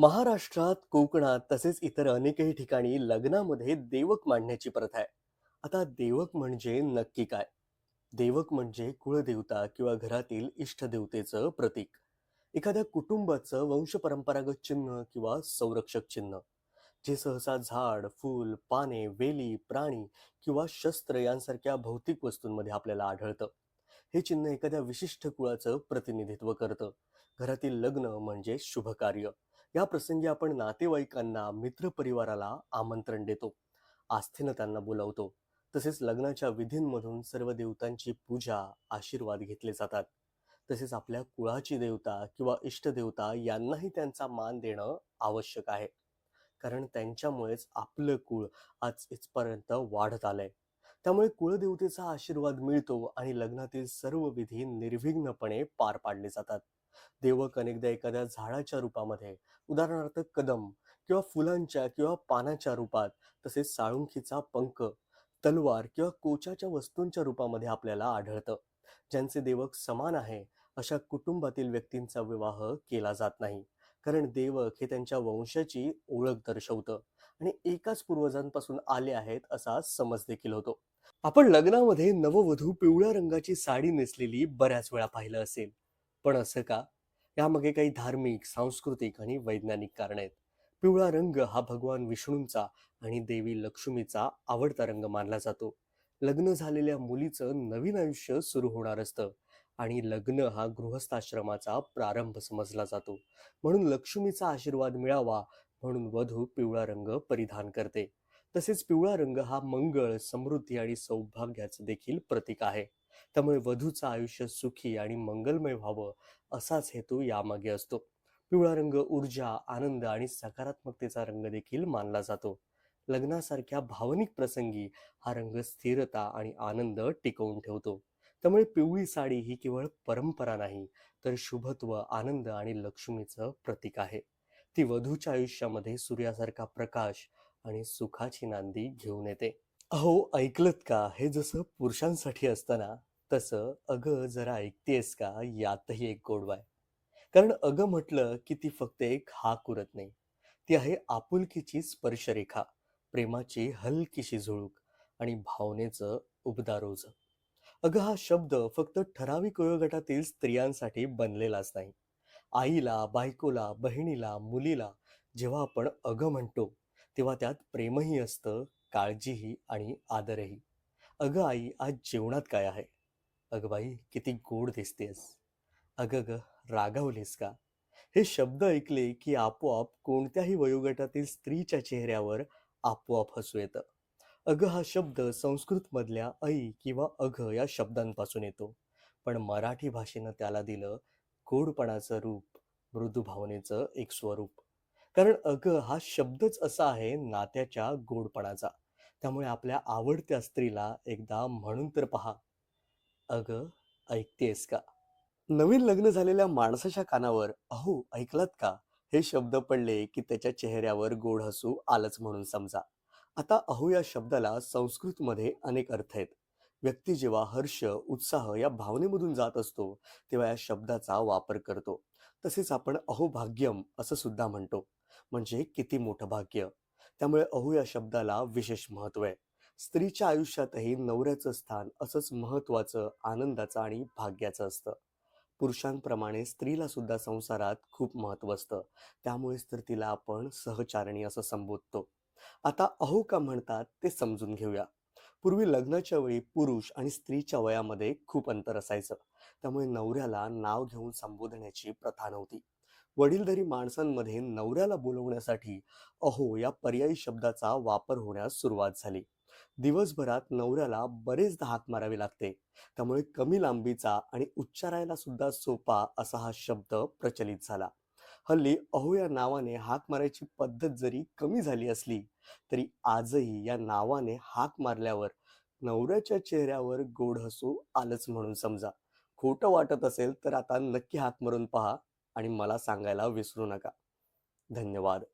महाराष्ट्रात, कोकणात तसेच इतर अनेकही ठिकाणी लग्नामध्ये देवक मांडण्याची प्रथा आहे. आता देवक म्हणजे नक्की काय? देवक म्हणजे कुळदेवता किंवा घरातील इष्टदेवतेचं प्रतीक. एखाद्या कुटुंबाचं वंशपरंपरागत चिन्ह किंवा संरक्षक चिन्ह, जे सहसा झाड, फूल, पाने, वेली, प्राणी किंवा शस्त्र यांसारख्या भौतिक वस्तूंमध्ये आपल्याला आढळतं. हे चिन्ह एखाद्या विशिष्ट कुळाचं प्रतिनिधित्व करतं. घरातील लग्न म्हणजे शुभ कार्य. या प्रसंगी आपण नातेवाईकांना, मित्रपरिवाराला आमंत्रण देतो. आस्थेनं त्यांना बोलावतो. तसेच लग्नाच्या विधींमधून सर्व देवतांची पूजा, आशीर्वाद घेतले जातात. तसेच आपल्या कुळाची देवता किंवा इष्टदेवता यांनाही त्यांचा मान देणं आवश्यक आहे. कारण त्यांच्यामुळेच आपलं कुळ आज इथपर्यंत वाढत आलंय. त्यामुळे कुळदेवतेचा आशीर्वाद मिळतो आणि लग्नातील सर्व विधी निर्विघ्नपणे पार पाडले जातात. देवक अनेकदा एखाद्या झाडाच्या रूपामध्ये, उदाहरणार्थ कदम किंवा फुलांच्या किंवा पानाच्या रूपात, तसेच साळुंखीचा पंख, तलवार किंवा कोचाच्या वस्तूंच्या रूपामध्ये आपल्याला आढळतं. ज्यांचे देवक समान आहे, अशा कुटुंबातील व्यक्तींचा विवाह केला जात नाही. कारण देवक हे त्यांच्या वंशाची ओळख दर्शवतं आणि एकाच पूर्वजांपासून आले आहेत असा समज देखील होतो. आपण लग्नामध्ये नववधू पिवळ्या रंगाची साडी नेसलेली बऱ्याच वेळा पाहिलं असेल. पण असं का? यामागे काही धार्मिक, सांस्कृतिक आणि वैज्ञानिक कारणं आहेत. पिवळा रंग हा भगवान विष्णूंचा आणि देवी लक्ष्मीचा आवडता रंग मानला जातो. लग्न झालेल्या मुलीचं नवीन आयुष्य सुरू होणार असतं आणि लग्न हा गृहस्थाश्रमाचा प्रारंभ समजला जातो. म्हणून लक्ष्मीचा आशीर्वाद मिळावा म्हणून वधू पिवळा रंग परिधान करते. तसेच पिवळा रंग हा मंगळ, समृद्धी आणि सौभाग्याचं देखील प्रतीक आहे. त्यामुळे वधूचं आयुष्य सुखी आणि मंगलमय व्हावं असाच हेतू यामागे असतो. पिवळा रंग ऊर्जा, आनंद आणि सकारात्मकतेचा रंग देखील मानला जातो. लग्नासारख्या भावनिक प्रसंगी हा रंग स्थिरता आणि आनंद टिकवून ठेवतो. त्यामुळे पिवळी साडी ही केवळ परंपरा नाही, तर शुभत्व, आनंद आणि लक्ष्मीचं प्रतीक आहे. ती वधूच्या आयुष्यामध्ये सूर्यासारखा प्रकाश आणि सुखाची नांदी घेऊन येते. अहो, ऐकलत का? हे जसं पुरुषांसाठी असताना तसं "अगं जरा ऐकतेस का?" यातही एक गोडवा आहे. कारण अगं म्हटलं की ती फक्त एक हाक उरत नाही. ती आहे आपुलकीची स्पर्शरेखा, प्रेमाची हलकीशी झुळूक आणि भावनेचं उबदारोज अगं हा शब्द फक्त ठराविक वयोगटातील स्त्रियांसाठी बनलेलाच नाही. आईला, बायकोला, बहिणीला, मुलीला जेव्हा आपण अगं म्हणतो, तेव्हा त्यात प्रेमही असतं, काळजीही आणि आदरही. "अगं आई, आज जेवणात काय आहे?" "अगं बाई, किती गोड दिसतेस." "अगं ग रागावलीस का?" हे शब्द ऐकले की आपोआप कोणत्याही वयोगटातील स्त्रीच्या चेहऱ्यावर आपोआप हसू येतं. अगं हा शब्द संस्कृतमधल्या ऐ किंवा अघ या शब्दांपासून येतो. पण मराठी भाषेनं त्याला दिलं गोडपणाचं रूप, मृदू भावनेचं एक स्वरूप. कारण अगं हा शब्दच असा आहे नात्याच्या गोडपणाचा. त्यामुळे आपल्या आवडत्या स्त्रीला एकदा म्हणून तर पहा, "अगं, ऐकतेस का?" नवीन लग्न झालेल्या माणसाच्या कानावर "अहो, ऐकलात का?" हे शब्द पडले की त्याच्या चेहऱ्यावर गोड हसू आलंच म्हणून समजा. आता अहो या शब्दाला संस्कृतमध्ये अनेक अर्थ आहेत. व्यक्ती जेव्हा हर्ष, उत्साह या भावनेमधून जात असतो, तेव्हा या शब्दाचा वापर करतो. तसेच आपण अहो भाग्यम असं सुद्धा म्हणतो, म्हणजे किती मोठं भाग्य. त्यामुळे अहो या शब्दाला विशेष महत्त्व आहे. स्त्रीच्या आयुष्यातही नवऱ्याचं स्थान असंच महत्त्वाचं, आनंदाचं आणि भाग्याचं असतं. पुरुषांप्रमाणे स्त्रीला सुद्धा संसारात खूप महत्त्व असतं. त्यामुळेच तर तिला आपण सहचारिणी असं संबोधतो. आता अहो का म्हणतात ते समजून घेऊया. पूर्वी लग्नाच्या वेळी पुरुष आणि स्त्रीच्या वयामध्ये खूप अंतर असायचं. त्यामुळे नवऱ्याला नाव घेऊन संबोधण्याची प्रथा नव्हती. वडीलधारी माणसांमध्ये नवऱ्याला बोलवण्यासाठी अहो या पर्यायी शब्दाचा वापर होण्यास सुरुवात झाली. दिवसभरात नवऱ्याला बरेचदा हाक मारावी लागते. त्यामुळे कमी लांबीचा आणि उच्चारायला सुद्धा सोपा असा हा शब्द प्रचलित झाला. हल्ली अहो या नावाने हाक मारायची पद्धत जरी कमी झाली असली, तरी आजही या नावाने हाक मारल्यावर नवऱ्याच्या चेहऱ्यावर गोड हसू आलंच म्हणून समजा. खोटं वाटत असेल तर आता नक्की हाक मारून पहा आणि मला सांगायला विसरू नका. धन्यवाद.